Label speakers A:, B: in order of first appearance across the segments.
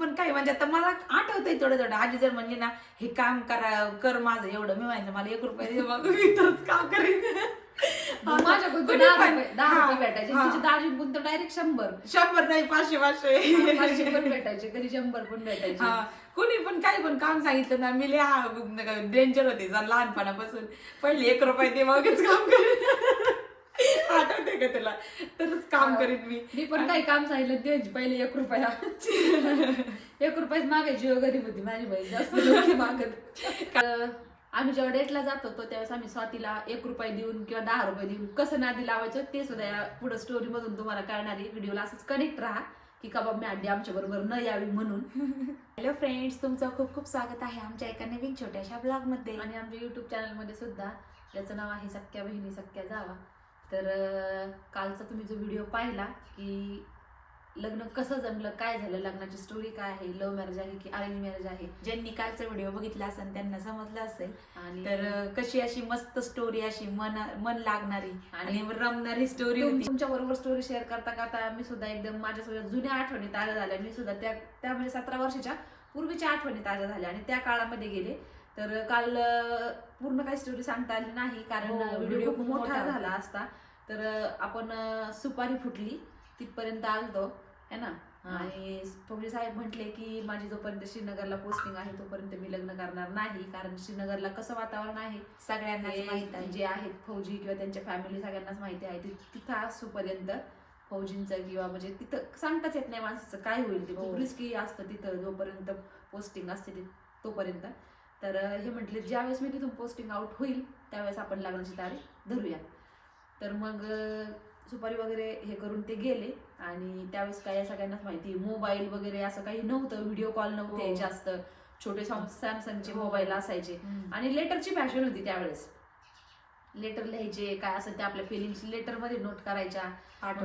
A: पण काय म्हणजे आता मला आठवतंय थोडं थोडं. आजी जर म्हणली ना हे काम करा कर माझं एवढं. मी म्हणलं मला एक रुपये दे मग मी तरच काम करीन.
B: तर
A: कोणी
B: दहा रुपये दहा रुपये भेटायचे. तुझी डायरेक्ट शंभर.
A: शंभर नाही पाचशे पाचशे.
B: पाचशे पण भेटायचे. कधी शंभर पण भेटायचे.
A: कोणी पण काही पण काम सांगितलं ना मी लय डेंजर होते लहानपणापासून. पहिले एक रुपये दे मगच काम करेन. आठवते का तुला? तरच काम करीन मी.
B: मी पण काही काम सांगितलं द्यायची पहिले एक रुपया. एक रुपयाच मागायची गरीब होती माझी बहीण जास्त नव्हती मागत. आम्ही जेव्हा डेटला जात होतो त्यावेळेस आम्ही स्वातीला एक रुपये देऊन किंवा दहा रुपये देऊन कसं नादी लावायचं ते सुद्धा या पुढे स्टोरी मधून तुम्हाला कळणार आहे. व्हिडिओला असंच कनेक्ट राहा की कबाब मी आधी आमच्या बरोबर न यावी म्हणून.
A: हॅलो फ्रेंड्स तुमचं खूप खूप स्वागत आहे आमच्या एका नवीन छोट्याशा ब्लॉगमध्ये.
B: आणि आमच्या युट्यूब चॅनलमध्ये सुद्धा. ज्याचं नाव आहे सख्या बहिणी सख्या जावा. तर कालचा तुम्ही जो व्हिडिओ पाहिला की लग्न कसं जमलं काय झालं लग्नाची स्टोरी काय आहे लव्ह मॅरेज आहे की अरेंज मॅरेज आहे
A: ज्यांनी कालचा व्हिडिओ बघितला असेल त्यांना समजलं असेल.
B: आणि
A: तर कशी अशी मस्त स्टोरी अशी मन मन लागणारी
B: आणि
A: रमणारी स्टोरी
B: तुमच्या बरोबर स्टोरी शेअर करता करता मी सुद्धा एकदम माझ्यासोबत जुन्या आठवणी ताज्या झाल्या. मी सुद्धा त्या त्या म्हणजे सतरा वर्षाच्या पूर्वीच्या आठवणी ताज्या झाल्या आणि त्या काळामध्ये गेले. तर काल पूर्ण काही स्टोरी सांगता आली नाही कारण
A: हो,
B: व्हिडिओ
A: व्हिडिओ
B: खूप मोठा झाला असता. तर आपण सुपारी फुटली तिथपर्यंत आलतो है ना?
A: हा.
B: आणि फौजी साहेब म्हटले की माझी जोपर्यंत श्रीनगरला पोस्टिंग आहे तोपर्यंत मी लग्न करणार नाही कारण श्रीनगरला कसं वातावरण आहे?
A: सगळ्यांना माहीत
B: हे
A: आहे.
B: जे आहेत फौजी किंवा त्यांच्या फॅमिली सगळ्यांनाच माहिती आहे. तिथं असोपर्यंत फौजींचं किंवा म्हणजे तिथं सांगताच येत नाही माणसाचं. काय होईल ते? खूप
A: हो.
B: रिस्की असतं तिथं जोपर्यंत पोस्टिंग असते तोपर्यंत. तर हे म्हटले ज्यावेळेस मी तिथून पोस्टिंग आउट होईल त्यावेळेस आपण लग्नाची तारीख धरूया तर मग सुपारी वगैरे हे करून ते गेले आणि त्यावेळेस काय या सगळ्यांनाच माहिती मोबाईल वगैरे असं काही नव्हतं व्हिडिओ कॉल नव्हते
A: हो.
B: जास्त छोटे सॅमसंगचे
A: हो.
B: मोबाईल असायचे. आणि लेटरची फॅशन होती त्यावेळेस लेटर लिहायचे काय असेल ते आपल्या फिलिंग्स लेटरमध्ये नोट करायच्या.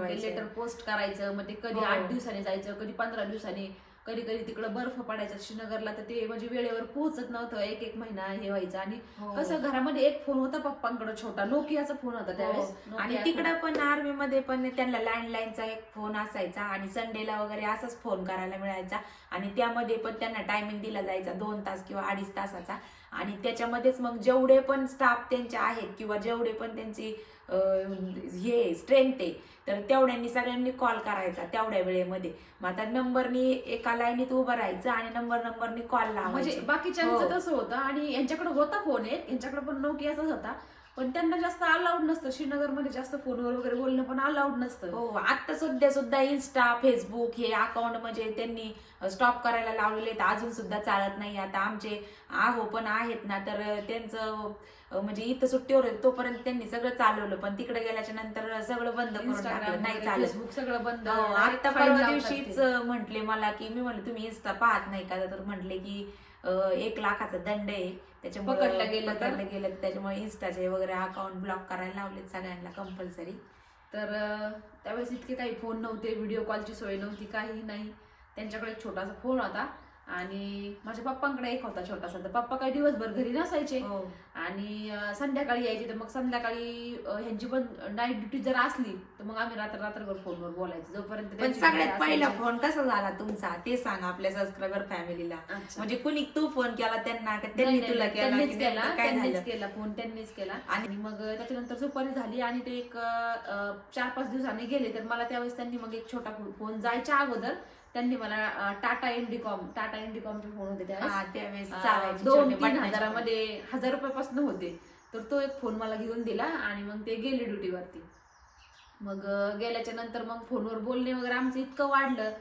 B: लेटर पोस्ट करायचं मग ते कधी
A: हो.
B: आठ दिवसांनी जायचं कधी पंधरा दिवसांनी कधी कधी तिकडं बर्फ पडायचा श्रीनगरला तर ते म्हणजे वेळेवर पोहोचत नव्हतं. एक एक महिना हे व्हायचं. आणि
A: हो.
B: कसं घरामध्ये एक फोन होता पप्पांकडे छोटा नोकियाचा फोन होता त्यावेळेस.
A: हो. आणि तिकडं पण आर्मी मध्ये पण त्यांना लँडलाईनचा एक फोन असायचा आणि संडेला वगैरे असाच फोन करायला मिळायचा. आणि त्यामध्ये पण त्यांना टायमिंग दिला जायचा दोन तास किंवा अडीच तासाचा. आणि त्याच्यामध्येच मग जेवढे पण स्टाफ त्यांचे आहेत किंवा जेवढे पण त्यांची हे स्ट्रेंथ आहे. तर तेवढ्यांनी सगळ्यांनी कॉल करायचा तेवढ्या वेळेमध्ये. मग आता नंबरनी एका लाईनीत उभं राहायचं आणि नंबर नंबरनी कॉल
B: म्हणजे
A: लावायचे
B: बाकीच्यांचं
A: हो.
B: तसं होतं आणि यांच्याकडे होता फोन एक यांच्याकडे पण नोकियाचाच होता. पण त्यांना जास्त अलाउड नसतं. श्रीनगरमध्ये जास्त फोनवर वगैरे बोलणं पण अलाउड नसतं.
A: हो आता सध्या सुद्धा इन्स्टा फेसबुक हे अकाउंट म्हणजे त्यांनी स्टॉप करायला लावलेले आहेत. अजून सुद्धा चालत नाही. आता आमचे आहो पण आहेत ना तर त्यांचं म्हणजे इथं सुट्टीवर होते तोपर्यंत त्यांनी सगळं चालवलं. पण तिकडे गेल्याच्यानंतर सगळं बंद करून टाकलं.
B: इंस्टाग्राम
A: नाही चालत.
B: फेसबुक सगळं बंद.
A: हो, आता परवा दिवशीच. म्हटले मला की मी म्हणलं तुम्ही इन्स्टा पाहत नाही का? तर म्हटले की एक लाखाचा दंड आहे. त्याच्यामुळे
B: पकडलं गेलं तर?
A: पकडलं गेलं. तर त्याच्यामुळे इन्स्टाचे वगैरे अकाउंट ब्लॉक करायला लावलेत सगळ्यांना कंपल्सरी
B: तर त्यावेळेस इतके काही फोन नव्हते व्हिडिओ कॉलची सोय नव्हती काही नाही. त्यांच्याकडे एक छोटासा फोन होता. आणि माझ्या पप्पांकडे एक होता छोटासा तर पप्पा काही दिवसभर घरी नसायचे.
A: हो.
B: आणि संध्याकाळी यायचे. तर मग संध्याकाळी ह्यांची पण नाईट ड्युटी जर असली तर मग आम्ही रात्र रात्रभर फोनवर बोलायचो. जोपर्यंत
A: सगळ्यात पहिला. फोन कसा झाला तुमचा? ते सांग आपल्या सबस्क्रायबर फॅमिलीला. म्हणजे कुणी तू फोन केला त्यांना त्यांनी तुला केला
B: त्यांनीच केला. फोन त्यांनीच केला.
A: आणि-
B: मग त्याच्यानंतर सुपारी झाली आणि ते एक चार पाच दिवसांनी गेले. तर मला त्यावेळेस त्यांनी मग एक छोटा फोन जायच्या अगोदर त्यांनी मला टाटा इंडिकॉम टाटा इंडिकॉमचे फोन होते त्यावेळेस. दोन तीन. हजारामध्ये हजार रुपयापासून होते. तर तो एक फोन मला घेऊन दिला आणि मग ते गेले ड्युटीवरती मग गेल्याच्यानंतर मग फोनवर बोलणे वगैरे आमचं इतकं वाढलं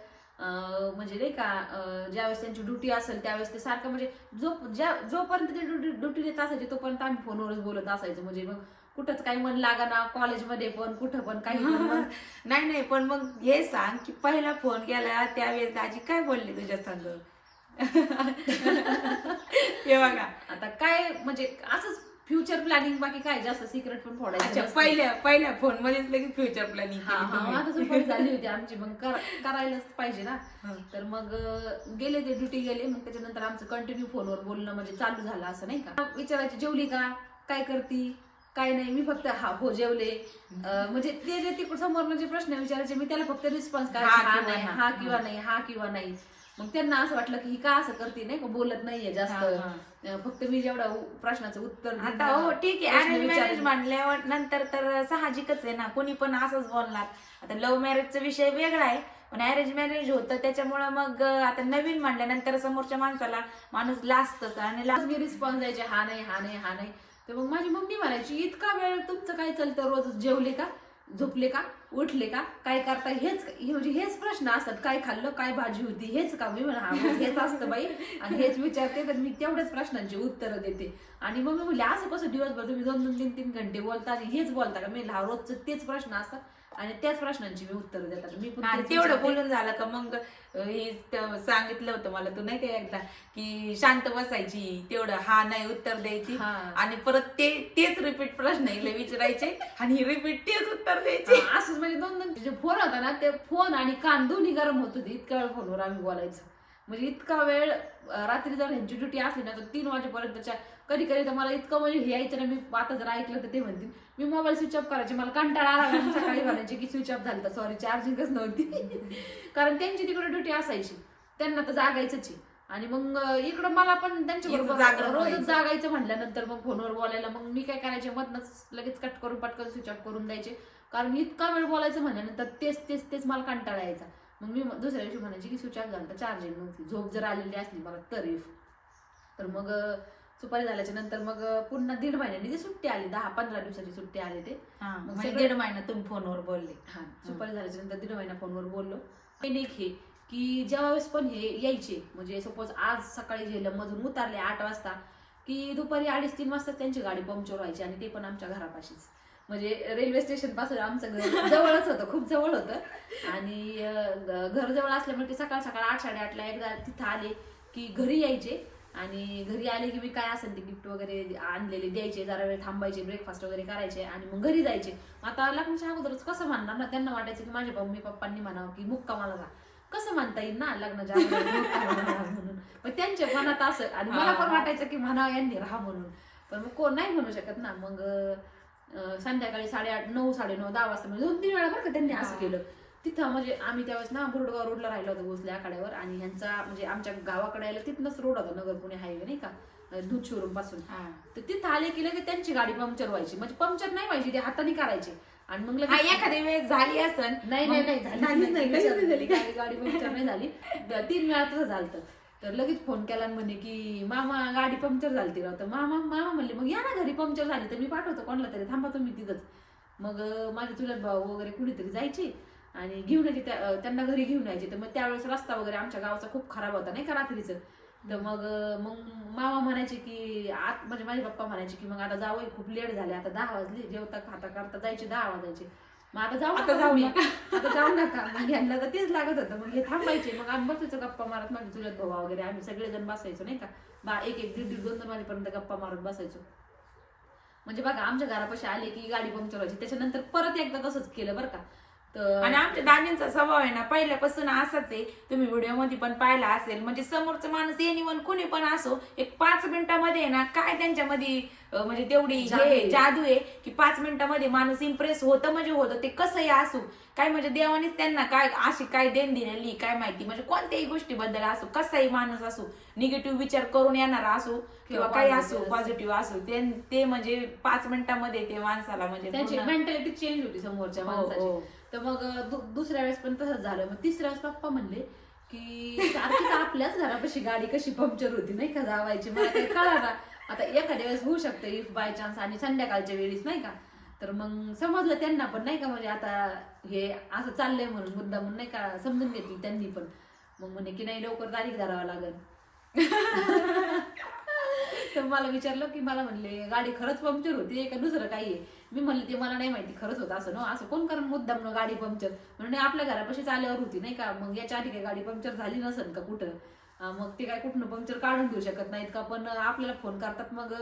B: म्हणजे नाही का ज्यावेळेस त्यांची ड्युटी असेल त्यावेळेस ते सारखं म्हणजे जो ज्या जोपर्यंत ते ड्युटी ड्युटी देत असायचे तोपर्यंत आम्ही फोनवरच बोलत असायचो. म्हणजे मग कुठंच काही मन लागाना कॉलेजमध्ये पण कुठं पण काही
A: नाही नाही पण मग हे सांग की पहिला फोन केला त्यावेळेस दाजी काय बोलले तुझ्या संग? हे बघा.
B: आता काय म्हणजे असंच फ्युचर प्लॅनिंग बाकी काय? जास्त सिक्रेट पण फोडायचं
A: अच्छा. पहिल्या पहिल्या फोन मध्येच लगेच फ्युचर प्लॅनिंग
B: हा हा आता झाली होती आमची मग कर- करायलाच पाहिजे ना. तर मग अं, गेले ते ड्युटी गेले मग त्याच्यानंतर आमचं कंटिन्यू फोनवर बोलणं म्हणजे चालू झालं असं नाही का? विचारायची जेवली का? काय करती? काय नाही? मी फक्त हा हो जेवले. अं, म्हणजे ते जे तिकडे समोर जे प्रश्न विचारायचे मी त्याला फक्त रिस्पॉन्स करायचे
A: हा
B: हा
A: किंवा
B: नाही. हा किंवा नाही हा किंवा नाही. मग त्यांना असं वाटलं की ही का असं करते नाही का? बोलत नाहीये जास्त. फक्त मी जेवढा प्रश्नाचं उत्तर
A: आता हो ठीक आहे. Arrange marriage. म्हणल्यावर नंतर तर साहजिकच आहे ना. कोणी पण असंच बोलणार. आता लव्ह मॅरेजचा विषय वेगळा आहे पण अरेंज मॅरेज होतं त्याच्यामुळं मग आता नवीन म्हणल्यानंतर समोरच्या माणसाला माणूस लाजतच आणि ला-
B: आज मी रिस्पॉन्स द्यायचे हा नाही हा नाही हा नाही. तर मग माझी मम्मी म्हणायची इतका वेळ तुमचं काय चालतं? रोज जेवले का? झोपले का? उठले का? काय करता? हेच हे म्हणजे हेच प्रश्न असतात. काय खाल्लं? काय भाजी होती? हेच का? मी म्हणा हेच असतं बाई. आणि हेच विचारते तर मी तेवढ्याच प्रश्नांची उत्तरं देते. आणि मग मी म्हणले असं कसं दिवसभर तुम्ही दोन दोन तीन तीन घंटे बोलता आणि हेच बोलता का? मी हा रोजचं तेच प्रश्न असतात आणि त्याच प्रश्नांची मी उत्तरं देतात. मी
A: तेवढं. बोलून झालं का मग हे त- सांगितलं होतं मला तू नाही का एकदा की शांत बसायची तेवढं हा नाही उत्तर द्यायची.
B: हा.
A: आणि परत ते तेच रिपीट प्रश्न हिला विचारायचे आणि रिपीट तेच उत्तर द्यायचे.
B: असंच म्हणजे दोन दोन जे फोन होता ना ते फोन आणि कान दोन्ही गरम होत होते. इतका वेळ फोनवर आम्ही बोलायचं म्हणजे इतका वेळ रात्री जर ह्यांची ड्युटी असली ना तर तीन वाजेपर्यंतच्या कधी कधी तर मला इतकं म्हणजे हे यायचं ना मी आता जर ऐकलं तर ते म्हणतील मी मोबाईल स्विच ऑफ करायचे मला कंटाळा आला सकाळी म्हणायचे की स्विच ऑफ झालं तर सॉरी चार्जिंगच नव्हती. कारण त्यांची तिकडे ड्युटी असायची त्यांना तर जागायचंच आहे. आणि मग इकडं मला पण त्यांच्या बरोबर रोजच. जागायचं म्हटल्यानंतर मग फोनवर बोलायला मग मी काय करायचे मधनच लगेच कट करून पटकन स्विच ऑफ करून द्यायचे. कारण इतका वेळ बोलायचं म्हणल्यानंतर तेच तेच तेच मला कंटाळा यायचा. मग मी दुसऱ्या दिवशी म्हणायचे की स्विच ऑफ झालं तर चार्जिंग नव्हती झोप जर आलेली असली मला तरीफ तर मग सुपारी झाल्याच्यानंतर मग पुन्हा दीड महिन्यानी ती सुट्टी आली दहा पंधरा दिवसाची सुट्टी आली ते. मग
A: म्हणजे दीड महिना तुम्ही फोनवर बोलले.
B: हा सुपारी झाल्याच्यानंतर दीड महिना फोनवर बोललो. एक हे की ज्यावेळेस पण हे यायचे म्हणजे सपोज आज सकाळी झेलम मधून उतरले आठ वाजता की दुपारी अडीच तीन वाजता त्यांची गाडी पंक्चर व्हायची आणि ते पण आमच्या घरापाशीच. म्हणजे रेल्वे स्टेशनपासून आमचं घर जवळच होतं खूप जवळ होतं. आणि घर जवळ असल्यामुळे ते सकाळ सकाळ आठ साडेआठला एकदा तिथं आले की घरी यायचे. आणि घरी आले की मी काय असेल ते गिफ्ट वगैरे आणलेले द्यायचे जरा वेळ थांबायचे ब्रेकफास्ट वगैरे करायचे आणि मग घरी जायचे. आता लग्नाच्या अगोदरच कसं म्हणणार ना त्यांना वाटायचं की माझ्या मम्मी पप्पांनी म्हणावं की मुक्कामाला राहा कसं म्हणता येईल ना लग्नाच्या म्हणून. पण त्यांच्या मनात असं आणि मला पण. वाटायचं की म्हणावं यांनी राहा म्हणून. पण मग कोण नाही म्हणू शकत ना. मग संध्याकाळी साडेआठ नऊ साडेनऊ दहा वाजता म्हणजे दोन तीन वेळा बरं का त्यांनी असं. केलं. तिथं म्हणजे आम्ही त्यावेळेस ना बुरडगाव रोडला राहिलो होतो भोसले आखाड्यावर आणि ह्यांचा म्हणजे आमच्या गावाकडे यायला तिथनंच रोड होता नगर पुणे हायवे नाही का? दूध
A: शोरूमपासून.
B: तर तिथं आले की लगेच त्यांची गाडी पंक्चर व्हायची. म्हणजे पंक्चर नाही व्हायची ते हाताने करायचे आणि मग लगेच
A: एखादी वेळेस झाली असन
B: नाही नाही नाही झाली.
A: का?
B: गाडी पंक्चर नाही झाली. तीन वेळा तसं झालं तर लगेच फोन केला आणि म्हणे की मामा गाडी पंक्चर झाली राव तर मामा मामा म्हणले मग या ना घरी पंक्चर झाली तर मी पाठवतो कोणाला तरी. थांबा तुम्ही तिथंच. मग माझे चुलत भाऊ वगैरे कुणीतरी जायचे आणि घेऊन यायचे त्या- त्यांना घरी घेऊन यायचे. तर मग त्यावेळेस रस्ता वगैरे आमच्या गावाचा खूप खराब होता नाही का रात्रीचं? तर मग मग मामा म्हणायचे की आत म्हणजे माझे पप्पा म्हणायचे की मग आता जावं खूप लेट झाले. आता दहा वाजले. जेवता खाता करता जायचे दहा वाजायचे. मग आता जाऊ
A: आता जाऊ. नका.
B: आता जाऊ नका. मग यांना तर तेच लागत होतं. मग हे थांबायचे. मग आम्ही बसायचो गप्पा मारत. माझे चुलत भाऊ वगैरे. आम्ही सगळेजण बसायचो नाही का? बा एक एक दीड दीड दोन दोन वाजेपर्यंत गप्पा मारत बसायचो. म्हणजे बघा आमच्या घरापाशी आले की गाडी पंक्चर व्हायची. त्याच्यानंतर परत एकदा तसंच केलं बरं का.
A: आणि आमच्या दाजींचा स्वभाव आहे ना पहिल्यापासून असाच आहे तुम्ही व्हिडिओमध्ये पण पाहिला असेल म्हणजे समोरचं माणूस एनिवन कोणी पण असो एक पाच मिनिटामध्ये आहे ना काय त्यांच्यामध्ये म्हणजे तेवढी
B: जादू
A: हे
B: आहे.
A: जादू आहे की पाच मिनिटामध्ये माणूस इम्प्रेस होतं म्हणजे होतं ते कसंही असो काय म्हणजे देवानेच त्यांना काय अशी काय देण दिलेली काय माहिती म्हणजे कोणत्याही गोष्टीबद्दल असो कसाही माणूस असो निगेटिव्ह विचार करून येणारा असो किंवा काही असो. पॉझिटिव्ह असो ते म्हणजे पाच मिनिटामध्ये ते माणसाला म्हणजे
B: मेंटॅलिटी चेंज होती समोरच्या
A: हो,
B: माणसाची
A: हो.
B: तर मग दु- दुसऱ्या वेळेस पण तसंच झालं. मग तिसऱ्या वेळेस पप्पा म्हणले की सारखी तर आपल्याच घरापाशी गाडी कशी पंक्चर होती नाही का जावायची? मला काही कळा ना. आता एखाद्या वेळेस होऊ शकतं इफ बाय चान्स आणि संध्याकाळच्या वेळीच नाही का? तर मग समजलं त्यांना पण नाही का? म्हणजे आता हे असं चाललंय म्हणून मुद्दा म्हणून नाही का? समजून घेतली त्यांनी पण. मग म्हणे की नाही लवकर तारीख धरावा लागेल. तर मला विचारलं की मला म्हणले गाडी खरंच पंक्चर होती का? दुसरं काही आहे. मी म्हणलं ते मला नाही माहिती खरंच होतं असं. ना असं कोण कारण मुद्दाम न गाडी पंक्चर. म्हणून आपल्या घरापाशीच आल्यावर होती नाही का? मग याच्या आधी काय गाडी पंक्चर झाली नसेल का कुठं? मग ते काय कुठनं पंक्चर काढून देऊ शकत नाहीत का? पण आपल्याला फोन करतात मग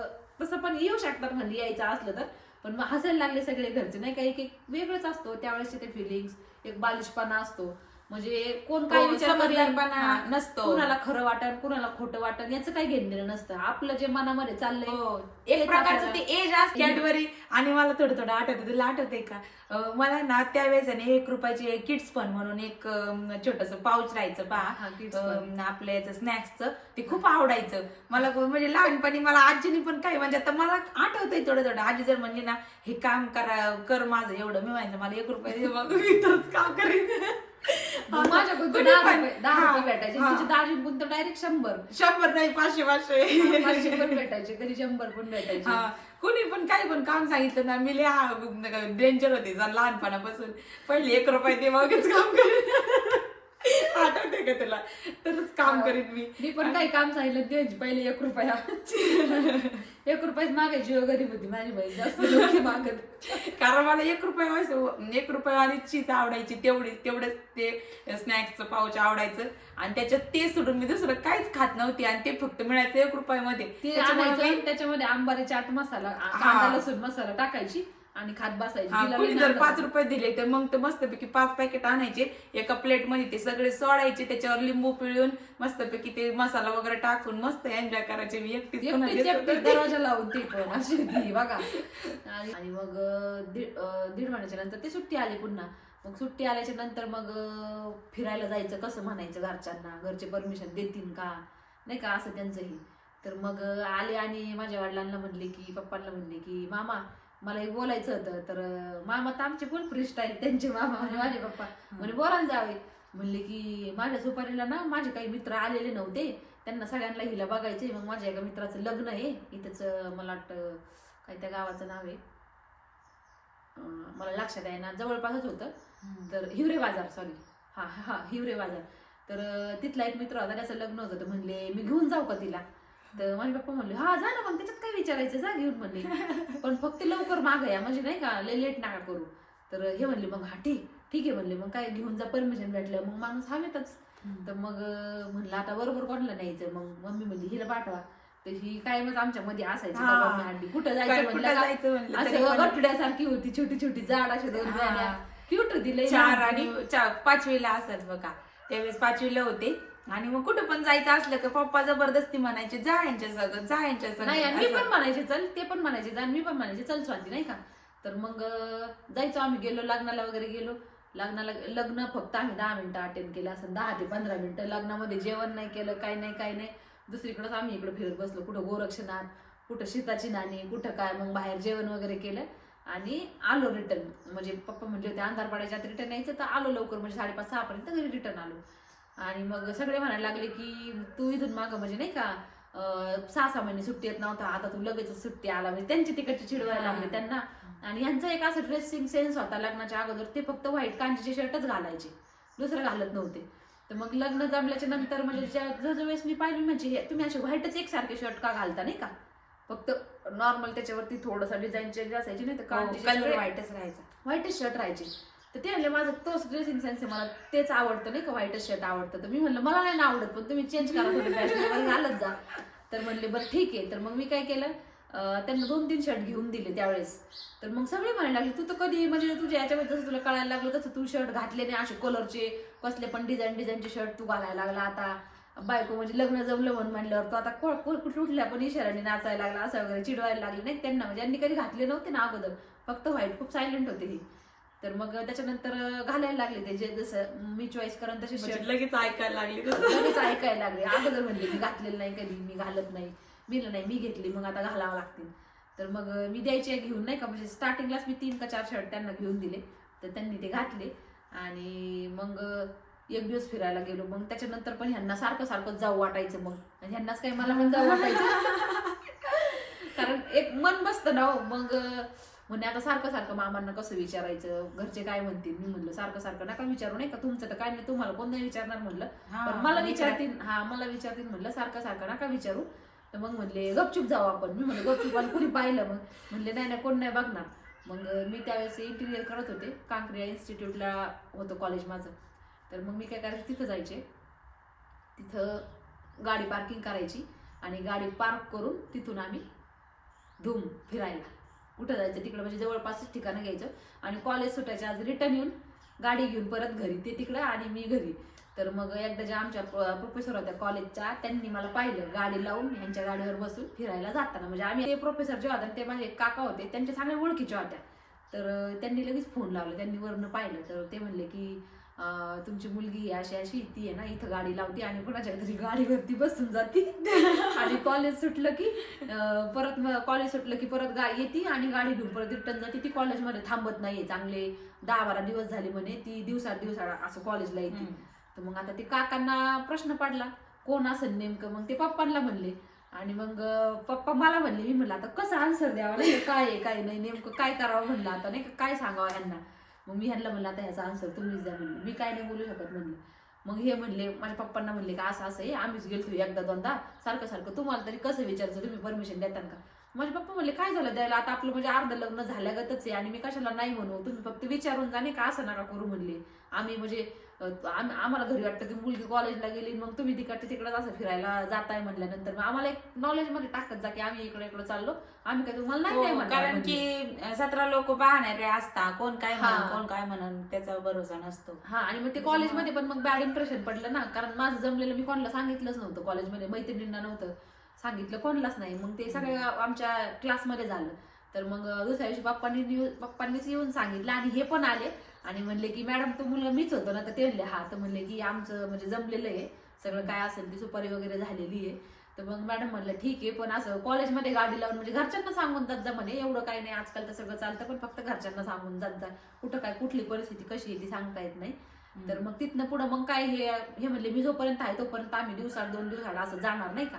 B: तसं पण येऊ शकतात म्हणजे यायचं असलं तर. पण मग हसायला लागले सगळे घरचे नाही का? एक एक वेगळंच असतो त्यावेळेस ते फिलिंग्स एक बालिशपणा असतो. म्हणजे कोण काय
A: हो,
B: विचार
A: समजदारपणा नसतो.
B: कुणाला खरं वाटण कुणाला खोटं वाटण याचं काही घेणं नसतं. आपलं जे मनामध्ये चाललंय
A: हो एक प्रकारचं ते एज असते कॅडबरी आणि मला थोडं थोडं आठवतं तुला आठवतंय का? मला ना त्यावेळेस ना एक रुपयाचे किड्स पण म्हणून एक छोटस पाऊच राहायचं पहा. अं, आपल्या याचं स्नॅक्सचं ते खूप आवडायचं. मला म्हणजे लहानपणी मला आजीने पण काही म्हणजे आता मला आठवतंय थोडं थोडं. आजी जर म्हणली ना हे काम करा कर माझं एवढं. मी म्हणायचं मला एक रुपये काम करीन.
B: माझ्याकडून
A: कुणी
B: दहा
A: पण.
B: रुपये दहा
A: हा,
B: रुपये भेटायचे
A: हा.
B: तुझे दाजींकडून तर डायरेक्ट शंभर.
A: शंभर नाही पाचशे पाचशे.
B: पाचशे पण भेटायचे कधी शंभर पण भेटायचे.
A: हा कुणी पण काही पण काम सांगितलं ना मी लय डेंजर होते जर लहानपणापासून. पहिले एक रुपये दे मगच काम करीन आठवते का तुला? तरच काम करीन मी.
B: मी पण काही काम सांगितलं द्यायची पहिले एक रुपया. एक रुपयाच मागायची हो, गरीब होती माझी बहीण जास्त नव्हती मागत.
A: कारण मला एक रुपये व्हायचं एक रुपये चीज आवडायची तेवढी तेवढंच ते स्नॅक्सचं पाऊच आवडायचं. आणि त्याच्यात ते सोडून मी दुसरं काहीच खात नव्हती. आणि ते फक्त मिळायचं एक रुपयामध्ये.
B: ते
A: त्याच्यामुळे
B: आणायचं
A: मी-
B: त्याच्यामध्ये आंबारी चाट मसाला
A: हा.
B: कांदा लसूण मसाला टाकायची. आणि खात बसायची.
A: हा, कोणी जर पाच. रुपये दिले तर मग तर मस्तपैकी पाच पॅकेट आणायचे एका प्लेटमध्ये ते सगळे सोडायचे त्याच्यावर लिंबू पिळून मस्तपैकी ते मसाला वगैरे टाकून मस्त एन्जॉय करायचे. मी एकटीच
B: एकटीच
A: होते.
B: दरवाजा पण अशी होती बघा. आणि आणि मग अं, दीड अं, दीड महिन्याच्या नंतर ती सुट्टी आली पुन्हा. मग सुट्टी आल्याच्यानंतर मग अं, फिरायला जायचं कसं म्हणायचं घरच्यांना? घरचे परमिशन देतील का? नाही का? असं त्यांचंही. तर मग अं, आले आणि माझ्या वडिलांना म्हणले की पप्पांना म्हणले की मामा मला एक बोलायचं होतं. तर मामा तर आमचे फुल फ्री स्टाईल त्यांचे मामा म्हणजे माझे पप्पा. म्हणे बोलायला जावे. म्हणले की माझ्या सुपारीला ना माझे काही मित्र आलेले नव्हते. त्यांना सगळ्यांना हिला बघायचंय. मग माझ्या एका मित्राचं लग्न आहे. इथंच मला वाटतं काय त्या गावाचं नाव आहे. मला लक्षात आहे ना जवळपासच होतं. तर हिवरे बाजार सॉरी हा हा हिवरे बाजार. तर तिथला एक मित्र होता त्याचं लग्न होतं. तर म्हणले मी घेऊन जाऊ का तिला? तर माझे पप्पा म्हणले हा जा ना मग त्याच्यात काय विचारायचं? जा घेऊन म्हणले. पण फक्त लवकर माग या म्हणजे नाही का लय लेट नका करू. तर हे म्हणले मग हा ठीक ठीक आहे म्हणले मग काय घेऊन जा परमिशन भेटलं मग माणूस हवेतच. तर मग म्हणलं आता बरोबर कोणाला न्यायचं मग मम्मी म्हणली हिला पाठवा. तर ही कायमच आमच्या मध्ये असायची हंडी कुठं जायचं म्हणलं असं गठड्यासारखी होती छोटी छोटी जाड अशा दोन क्यूट लई
A: चार. आणि पाचवीला असत बघा. त्यावेळेस पाचवीला होते. आणि मग कुठं पण जायचं असलं का पप्पा जबरदस्ती म्हणायचे जा यांच्या सगळं जा यांच्या
B: नाही आणि मी
A: सगळं
B: पण म्हणायचे चल ते पण म्हणायचे जा आणि मी पण म्हणायचे चल स्वाती नाही का? तर मग अं, जायचो आम्ही गेलो लग्नाला वगैरे गेलो. लग्नाला लग्न फक्त आम्ही दहा मिनिटं अटेंड केलं असं दहा ते पंधरा मिनिटं. लग्नामध्ये जेवण नाही केलं काही नाही काही नाही. दुसरीकडे आम्ही इकडे फिरत बसलो कुठं गोरक्षनाथ कुठं सीताची नाणी कुठं काय मग बाहेर जेवण वगैरे केलं. आणि आलो रिटर्न म्हणजे पप्पा म्हणले होते अंधार पडायच्या रिटर्न यायचं तर आलो लवकर म्हणजे साडेपाच सहा पर्यंत घरी रिटर्न आलो. आणि मग सगळे म्हणायला लागले की तू इथून मागं म्हणजे नाही का सहा सहा महिने सुट्टी येत नव्हता आता तू लगेच सुट्टी आला. म्हणजे त्यांची तिकडची चिडवायला लागले त्यांना. आणि यांचा एक असं ड्रेसिंग सेन्स होता लग्नाच्या अगोदर ते फक्त व्हाईट कांजीचे शर्टच घालायचे. दुसरं घालत नव्हते. तर मग लग्न जमल्याच्या नंतर म्हणजे ज्या- वेळेस मी पाहिली म्हणजे हे तुम्ही असे व्हाईटच एकसारखे शर्ट का घालता नाही का? फक्त नॉर्मल त्याच्यावरती थोडंसं डिझाईन चेंज असायची नाही तर
A: कलर
B: सगळे-
A: व्हाईटच राहायचा.
B: व्हाईटच शर्ट राहायचे. तर ते म्हणले माझं तोच ड्रेसिंग सेन्स आहे मला तेच आवडतं नाही का? व्हाईटच शर्ट आवडतं. तर मी म्हणलं मला नाही ना आवडत पण तुम्ही चेंज करा फॅशन घालत जा. तर म्हणले बरं ठीक आहे. तर मग मी काय केलं त्यांना दोन तीन शर्ट घेऊन दिले त्यावेळेस. तर मग सगळे म्हणायला लागले तू तर कधी म्हणजे तुझ्या याच्यामध्ये जसं तुला कळायला लागलं तसं तू शर्ट घातले नाही असे कलरचे कसले पण डिझाईन डिझाईनचे शर्ट तू घालायला लागला आता. बायको म्हणजे लग्न जमलं म्हणून म्हणल्यावर तो आता को- कुठल्या कुठल्या पण इशाऱ्याने नाचायला लागला असं वगैरे चिडवायला लागले. नाही त्यांना म्हणजे यांनी कधी घातले नव्हते ना अगोदर. फक्त व्हाईट खूप सायलेंट होते ही. तर मग त्याच्यानंतर घालायला लागले ते जे जसं मी चॉईस करण तसे शर्ट
A: लगेच ऐकायला लागली.
B: लगेच ऐकायला लागले. अगोदर म्हणले मी घातलेलं नाही कधी मी घालत नाही. मी नाही मी घेतली मग आता घालावं लागतील. तर मग मी द्यायचे घेऊन नाही का म्हणजे स्टार्टिंगलाच मी तीन का चार शर्ट त्यांना घेऊन दिले. तर त्यांनी ते घातले. आणि मग एक दिवस फिरायला गेलो. मग त्याच्यानंतर पण ह्यांना सारखं सारखं जाऊ वाटायचं मग. ह्यांनाच काही मला पण जाऊ वाटायचं. कारण एक मन बसतं ना हो. मग म्हणे आता सारखं सारखं मामांना कसं विचारायचं? घरचे काय म्हणतील? मी म्हणलं सारखं सारखं नका विचारू नाही का? तुमचं तर काय नाही तुम्हाला कोण नाही विचारणार? म्हणलं. पण मला विचारतील हा मला विचारतील म्हणलं सारखं सारखं नका विचारू. तर मग म्हणले गपचूप जाऊ आपण. मी म्हणलं गपचूप आणि कुणी पाहिलं मग? म्हणले नाही नाही कोण नाही बघणार. मग मी त्यावेळेस इंटिरियर करत होते कांक्रिया इन्स्टिट्यूटला होतं कॉलेज माझं. तर मग मी काय करायचे तिथं जायचे. तिथं गाडी पार्किंग करायची आणि गाडी पार्क करून तिथून आम्ही धूम फिरायला. कुठं जायचं तिकडं? म्हणजे जवळपासच ठिकाणं घ्यायचं. आणि कॉलेज सुटायच्या आज रिटर्न येऊन गाडी घेऊन परत घरी. ते तिकडं आणि मी घरी. तर मग एकदा ज्या आमच्या प्रोफेसर होत्या कॉलेजच्या त्यांनी मला पाहिलं. गाडी लावून यांच्या गाडीवर बसून फिरायला जाताना. म्हणजे आम्ही ते प्रोफेसर जे होते ते माझे काका होते त्यांच्या चांगल्या ओळखीच्या होत्या. तर त्यांनी लगेच फोन लावला. त्यांनी वरनं पाहिलं. तर ते म्हणले की तुमची मुलगी अशी अशी ती आहे ना इथं गाडी लावते आणि कोणाच्या तरी गाडीवरती बसून जाते. आणि कॉलेज सुटलं की परत कॉलेज सुटलं की परत गा येते आणि गाडी घेऊन परत रिटर्न जाते. ती कॉलेजमध्ये थांबत नाहीये चांगले दहा बारा दिवस झाले म्हणे ती दिवसात दिवसात असं कॉलेजला येते. तर मग आता ते काकांना प्रश्न पडला कोण असेल नेमकं? मग ते पप्पांना म्हणले. आणि मग पप्पा मला म्हणले मी म्हणलं आता कसं आन्सर द्यावा? नाही काय आहे काय नाही नेमकं काय करावं म्हणलं आता? नाही काय सांगावं ह्यांना? मग मी ह्यांना म्हणलं आता ह्याचा आन्सर तुम्हीच द्या म्हणलं. मी काय नाही बोलू शकत म्हणलं. मग हे म्हणले माझ्या पप्पांना म्हणले का असं असं हे आम्हीच गेलतो एकदा दोनदा. सारखं सारखं. तुम्हाला तरी कसं विचारायचं? तुम्ही परमिशन देता का? माझे पप्पा म्हणले काय झालं द्यायला? आता आपलं म्हणजे अर्ध लग्न झाल्यागतच आहे आणि मी कशाला नाही म्हणू? तुम्ही फक्त विचारून जा नाही का? असं नका करू म्हणले. आम्ही म्हणजे आम- आम्हाला घरी वाटतं की मुलगी कॉलेजला गेली मग तुम्ही तिकडे तिकडे असं फिरायला जाताय म्हणल्यानंतर मग आम्हाला एक नॉलेजमध्ये टाकत जा की आम्ही इकडे इकडे चाललो आम्ही काय तुम्हाला नाही नाही
A: हो,
B: म्हणणार
A: कारण
B: म्हणले.
A: की सतरा लोक पाहणारे असता कोण काय
B: हा.
A: म्हणून कोण काय म्हणून त्याचा भरोसा नसतो
B: हा आणि मग ते कॉलेजमध्ये पण मग बॅड इम्प्रेशन पडलं ना कारण माझं जमलेलं मी कोणाला सांगितलंच नव्हतं कॉलेजमध्ये मैत्रिणींना नव्हतं सांगितलं कोणालाच नाही मग ते सगळ्या आमच्या क्लासमध्ये झालं तर मग दुसऱ्या दिवशी पप्पांनी न्यू- पप्पांनीच येऊन सांगितलं आणि हे पण आले. आणि म्हणले की मॅडम तो मुलगा मीच होतो ना. तर ते म्हणले हा. तर म्हणले की आमचं म्हणजे जमलेलं आहे. सगळं काय असेल ती सुपारी वगैरे झालेली आहे. तर मग मॅडम म्हणलं ठीक आहे पण असं कॉलेजमध्ये गाडी लावून म्हणजे घरच्यांना सांगून जात जा म्हणे. एवढं काही नाही आजकाल तर सगळं चालतं पण फक्त घरच्यांना सांगून जात जा. कुठं काय कुठली परिस्थिती कशी आहे ती सांगता येत नाही. तर मग तिथनं पुढं मग काय हे हे म्हणले मी जोपर्यंत आहे तोपर्यंत आम्ही दिवसाड दोन दिवसाड असं जाणार नाही का?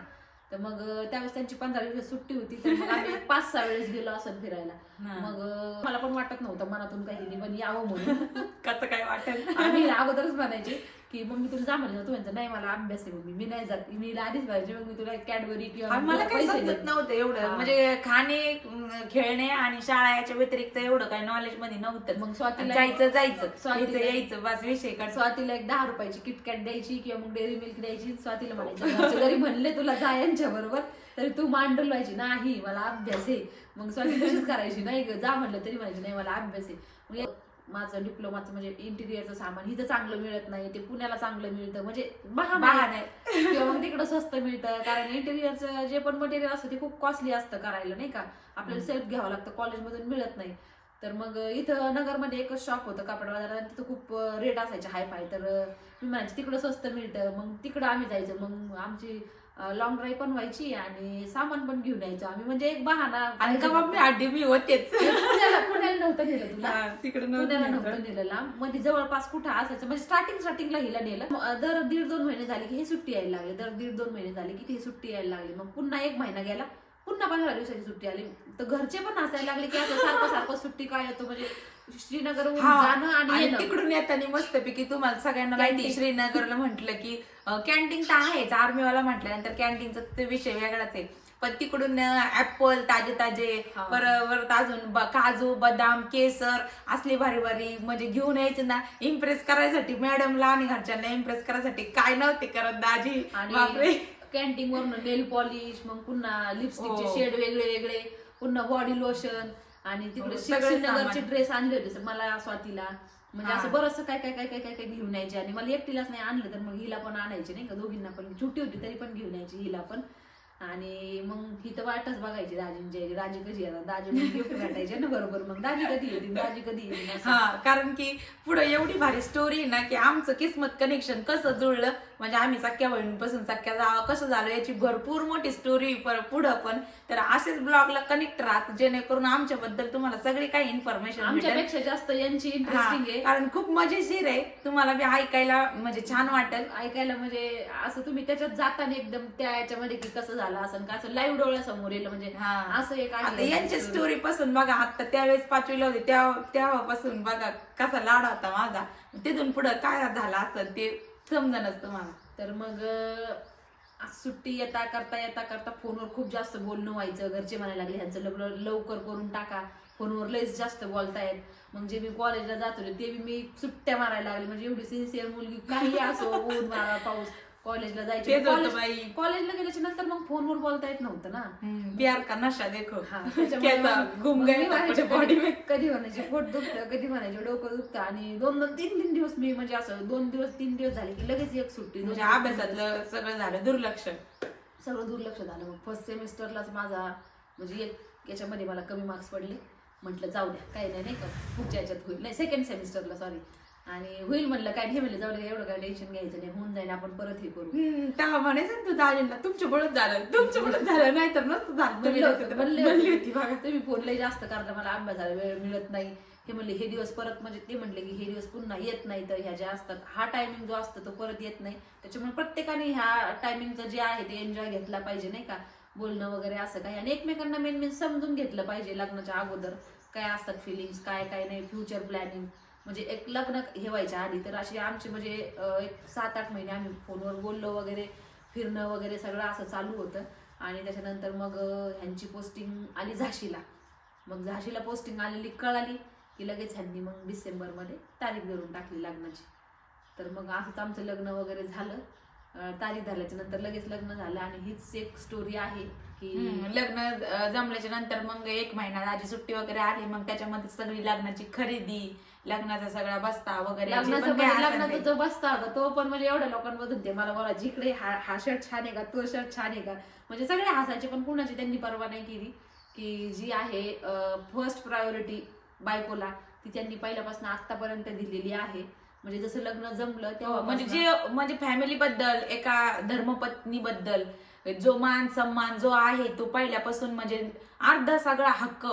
B: तर मग त्यावेळेस त्यांची पंधरा दिवस सुट्टी होती तर मग आम्ही पाच सहा वेळेस गेलो असं फिरायला. मग मला पण वाटत नव्हतं मनातून काही पण यावं म्हणून.
A: कसं काय वाटेल?
B: आम्ही अगोदरच म्हणायचे की मग मी तुला जा म्हणलं तू म्हणतो नाही मला अभ्यास आहे मम्मी. मी नाही जात. मी आधीच पाहिजे मग मी तुला कॅडबरी किंवा
A: मला काही
B: पैसे
A: समजत. नव्हतं एवढं.
B: हा.
A: म्हणजे खाणे खेळणे आणि शाळा याच्या व्यतिरिक्त एवढं काही नॉलेजमध्ये नव्हतं.
B: मग स्वातीला
A: जायचं जायचं.
B: स्वातीला-
A: यायचं यायचं बस विषय काढ.
B: स्वातीला एक दहा रुपयाची किटकॅट द्यायची किंवा मग डेअरी मिल्क द्यायची. स्वातीला म्हणायचं घरचे जरी म्हणले तुला जा यांच्या बरोबर तरी तू मांडल व्हायची नाही मला अभ्यास आहे. मग स्वाती तशीच करायची. नाही ग, जा म्हणलं तरी म्हणायची नाही मला अभ्यास आहे. मग माझं डिप्लोमाचं म्हणजे इंटिरियरचं सामान इथं चांगलं मिळत नाही ते पुण्याला चांगलं मिळतं म्हणजे बहाणा आहे.
A: बहाणे
B: किंवा मग तिकडं स्वस्त मिळतं कारण इंटेरियरचं जे पण मटेरियल असतं ते खूप कॉस्टली असतं करायला नाही का? आपल्याला सेल्फ घ्यावं लागतं कॉलेजमधून मिळत नाही. तर मग इथं नगरमध्ये एकच शॉप होतं कापड बाजारात तिथं खूप रेट असायचे हाय फाय तर मी म्हणायचे तिकडं स्वस्त मिळतं मग तिकडं आम्ही जायचं मग आमची लॉंग ड्राईव्ह पण व्हायची आणि सामान पण घेऊन यायचो आम्ही. म्हणजे एक बहाणा
A: आणि कबाब मी आधी मी होतेच.
B: पुण्याला पुण्याला नव्हतं नेलं तुला.
A: तिकडे
B: पुण्याला नव्हतं नेलं लांब. मध्ये जवळपास कुठं असायचं? म्हणजे स्टार्टिंग स्टार्टिंगला हिला नेलं. दर दीड दोन महिने झाले की हे सुट्टी यायला लागली. दर दीड दोन महिने झाले की ती सुट्टी यायला लागली. मग पुन्हा एक महिना गेला. पुन्हा पंधरा दिवसाची सुट्टी आली. तर घरचे पण हसायला लागले की असं सारखं सारखं सुट्टी काय येतो म्हणजे श्रीनगरहून
A: हा.
B: जाणं आणि
A: आणि
B: येणं
A: तिकडून येताना मस्तपैकी तुम्हाला सगळ्यांना माहिती
B: Canteen.
A: श्रीनगरला म्हटलं की कॅन्टीन तर आहेच आर्मीवाला म्हटल्यानंतर कॅन्टीनचा ते विषय वेगळाच आहे पण तिकडून ऍपल ताजे ताजे
B: हा.
A: परत परत अजून ब- काजू बदाम केसर असली भारी भारी म्हणजे घेऊन यायचं ना इम्प्रेस करायसाठी मॅडमला आणि घरच्यांना इम्प्रेस करायसाठी काय नव्हते करत दाजी बापरे
B: आणि कॅन्टीन वरून नेल पॉलिश मग पुन्हा लिपस्टिकचे
A: हो.
B: शेड वेगळे वेगळे पुन्हा बॉडी लोशन आणि तिकडे श्रीनगरचे. ड्रेस आणले होते मला स्वातीला. म्हणजे. असं बरंचसं काय काय काय काय काय काय घेऊन यायचे आणि मला एकटीलाच नाही आणलं तर मग हिला पण आणायचे नाही का? दोघींना पण. छोटी होती तरी पण घेऊन यायची हिला पण. आणि मग ही तर वाटच बघायची दाजींची. दाजी कधी येतात दाजी गिफ्ट भेटायचे ना बरोबर. मग दाजी कधी येतील? दाजी कधी येतील.
A: हा कारण की पुढे एवढी भारी स्टोरी ना की आमचं किस्मत कनेक्शन कसं जुळलं? म्हणजे आम्ही सख्या बहिणीपासून सख्या जावा कसं झालं याची भरपूर मोठी स्टोरी पुढं पण. तर असेच ब्लॉगला कनेक्ट राहत जेणेकरून आमच्याबद्दल तुम्हाला सगळी काही इन्फॉर्मेशन
B: आमच्यापेक्षा जास्त यांची इंटरेस्टिंग आहे.
A: कारण खूप मजेशीर आहे. तुम्हाला बी ऐकायला म्हणजे छान वाटेल.
B: ऐकायला म्हणजे असं तुम्ही त्याच्यात जाताना एकदम त्या याच्यामध्ये की कसं झालं असं का असं लाईव्ह डोळ्यासमोर येईल म्हणजे
A: हा.
B: असं एक
A: यांच्या स्टोरी पासून बघा आता त्यावेळेस पाचवीला होते तेव्हापासून बघा कसा लाड होता माझा. तिथून पुढं काय झालं असं ते समजा नसतं मला.
B: तर मग सुट्टी येता करता येता करता फोनवर खूप जास्त बोलणं व्हायचं. घरचे म्हणायला लागले ह्यांचं लग्न लवकर करून टाका. फोनवर लयच जास्त बोलतायत. मग जे मी कॉलेजला जात होते ते बी मी सुट्ट्या मारायला लागले. म्हणजे एवढी सिन्सिअर मुलगी काही असो ऊन मारा पाऊस. कॉलेजला जायचे.
A: तेच होतं
B: कॉलेज-
A: बाई.
B: कॉलेजला गेल्याच्यानंतर मग फोनवर बोलता येत नव्हतं ना.
A: प्यार का नशा देखो.
B: हा, त्याच्यामुळे
A: कैसा
B: मग-
A: घुम
B: मग
A: गए
B: मी म्हणायचे
A: अपने बॉडी में
B: कधी- म्हणायचे पोट दुखतं कधी म्हणायचे डोकं दुखतं. आणि दोन दोन तीन तीन दिवस मी म्हणजे असं दोन दिवस तीन दिवस झाले की लगेच एक सुट्टी
A: म्हणजे अभ्यासातलं सगळं झालं दुर्लक्ष.
B: सगळं दुर्लक्ष झालं. मग फर्स्ट सेमिस्टरलाच माझा म्हणजे एक याच्यामध्ये मला कमी मार्क्स पडले. म्हटलं जाऊ द्या काही नाही नाही का? पुढच्या याच्यात होईल. नाही सेकंड सेमिस्टरला सॉरी आणि होईल म्हटलं काय म्हणलं जाऊ द्या एवढं काय टेन्शन घ्यायचं नाही होऊन जाईल आपण परत हे करू
A: हम्म, तेव्हा म्हणायचं ना तू दाजींना तुमच्यामुळेच झालं तुमच्यामुळेच झालं नाही तर नसतं झालं. तुम्ही
B: म्हणलं
A: नसते
B: होतं,
A: तर
B: म्हणले
A: म्हणली
B: होते.
A: होती बघा.
B: तुम्ही फोन लय जास्त करता मला अभ्यासाला वेळ मिळत नाही. हे म्हणले हे दिवस परत म्हणजे ते म्हणले की हे दिवस पुन्हा येत नाही तर ह्या ज्या असतात हा टायमिंग जो असतो तो परत येत नाही. त्याच्यामुळे प्रत्येकाने ह्या टायमिंगचं जे आहे ते एन्जॉय घेतला पाहिजे नाही का? बोलणं वगैरे असं काही. आणि एकमेकांना मेन मेन समजून घेतलं पाहिजे लग्नाच्या अगोदर. काय असतात फिलिंग्स काय काय नाही फ्युचर प्लॅनिंग म्हणजे एक लग्न हे व्हायच्या आधी तर अशी आमची म्हणजे एक सात आठ महिने आम्ही फोनवर बोललो वगैरे फिरणं वगैरे सगळं असं चालू होतं. आणि त्याच्यानंतर मग ह्यांची पोस्टिंग आली झाशीला. मग झाशीला पोस्टिंग आलेली कळाली की लगेच ह्यांनी मग डिसेंबरमध्ये तारीख धरून टाकली लग्नाची. तर मग असंच आमचं लग्न वगैरे झालं. तारीख झाल्याच्यानंतर लगेच लग्न झालं आणि हीच एक स्टोरी आहे की
A: लग्न जमल्याच्या नंतर मग एक महिना आधी सुट्टी वगैरे आली मग त्याच्यामध्ये सगळी लग्नाची खरेदी लग्नाचा सगळा बस्ता वगैरे जे
B: लग्नाचा
A: पण काय
B: म्हणजे
A: असेल
B: लग्नाचा
A: ते.
B: जो बसता होता तो पण म्हणजे एवढ्या लोकांमधून ते मला बोलायचे इकडे हा हा शर्ट छान आहे का तो शर्ट छान आहे का? म्हणजे सगळे हसायचे पण कुणाची त्यांनी परवा नाही केली. की जी आहे फर्स्ट प्रायोरिटी बायकोला ती त्यांनी पहिल्यापासून आतापर्यंत दिलेली आहे. म्हणजे जसं लग्न जमलं तेव्हा
A: हो, म्हणजे जे म्हणजे फॅमिली बद्दल एका धर्मपत्नी बद्दल जो मान सन्मान जो आहे तो पहिल्यापासून म्हणजे अर्धा सगळा हक्क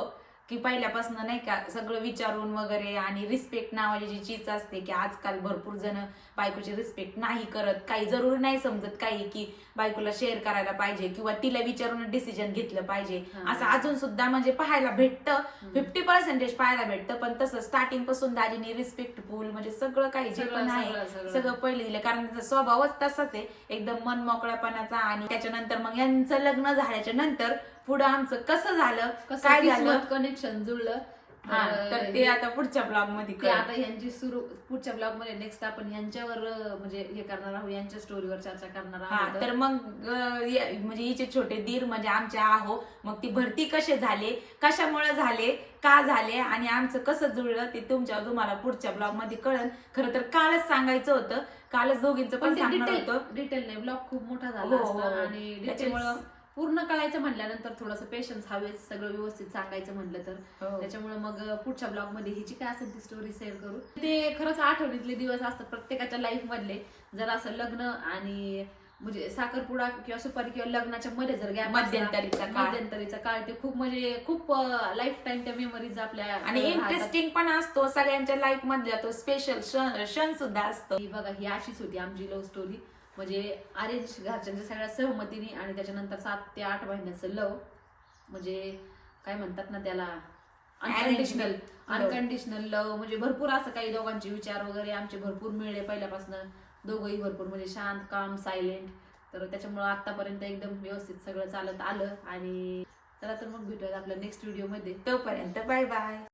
A: की पहिल्यापासून नाही का सगळं विचारून वगैरे आणि रिस्पेक्ट नावाची जी चीज असते की आजकाल भरपूर जण बायकोची रिस्पेक्ट नाही करत काही जरूर नाही समजत काही की बायकोला शेअर करायला पाहिजे किंवा तिला विचारून डिसिजन घेतलं पाहिजे. असं अजून सुद्धा म्हणजे पाहायला भेटतं. फिफ्टी पर्सेंटेज पाहायला भेटतं पण तसं स्टार्टिंगपासून दाजीने रिस्पेक्टफुल म्हणजे सगळं काही जे पण आहे.
B: सगळं
A: पहिले दिलं कारण त्याचा स्वभावच तसाच आहे एकदम मन मोकळ्यापणाचा आणि त्याच्यानंतर मग यांचं लग्न झाल्याच्यानंतर पुढं आमचं कसं झालं? काय झालं?
B: कनेक्शन जुळलं.
A: हा तर ते आता पुढच्या ब्लॉगमध्ये
B: ते. आता यांची सुरू पुढच्या ब्लॉगमध्ये नेक्स्ट आपण यांच्यावर म्हणजे हे करणार आहोत यांच्या स्टोरीवर चर्चा करणार आहोत.
A: तर मग म्हणजे हिचे छोटे दीर म्हणजे आमचे आहो मग ती भरती कसे झाले कशामुळे झाले का झाले आणि आमचं कसं जुळलं ते तुमच्या तुम्हाला पुढच्या ब्लॉगमध्ये कळन खरं तर कालच सांगायचं होतं. कालच दोघींचं
B: पण डिटेल
A: होतं.
B: डिटेल नाही ब्लॉग खूप मोठा झाला
A: हो, हो, हो.
B: आणि
A: त्याच्यामुळं
B: पूर्ण कळायचं म्हणल्यानंतर थोडंसं पेशन्स हवेच सगळं व्यवस्थित सांगायचं म्हटलं तर
A: हो.
B: त्याच्यामुळे मग पुढच्या ब्लॉगमध्ये हिची काय असेल ती स्टोरी शेअर करू ते खरंच आठवणीतले दिवस असतात प्रत्येकाच्या लाईफ मधले जर असं लग्न आणि म्हणजे साखरपुडा किंवा सुपारी किंवा लग्नाच्या मध्ये जर गॅप
A: मध्यंतरीचा काळ.
B: मध्यंतरीचा काळ ते खूप म्हणजे खूप लाईफ टाइम त्या मेमरीज आपल्या
A: आणि. इंटरेस्टिंग पण असतो सगळ्यांच्या लाईफ मधला तो स्पेशल क्षण सुद्धा असतो
B: बघा ही अशीच होती आमची लव्ह स्टोरी म्हणजे अरेंज घरच्यांच्या सगळ्या सहमतीने आणि त्याच्यानंतर सात ते आठ महिन्याचं लव म्हणजे काय म्हणतात ना त्याला? अनकंडिशनल. अनकंडिशनल लव म्हणजे भरपूर असं काही दोघांचे विचार वगैरे आमचे भरपूर मिळले पहिल्यापासून. दोघंही भरपूर म्हणजे शांत काम सायलेंट तर त्याच्यामुळं आतापर्यंत एकदम व्यवस्थित सगळं चालत आलं आणि चला तर मग भेटूयात आपल्या नेक्स्ट व्हिडिओमध्ये
A: तोपर्यंत बाय बाय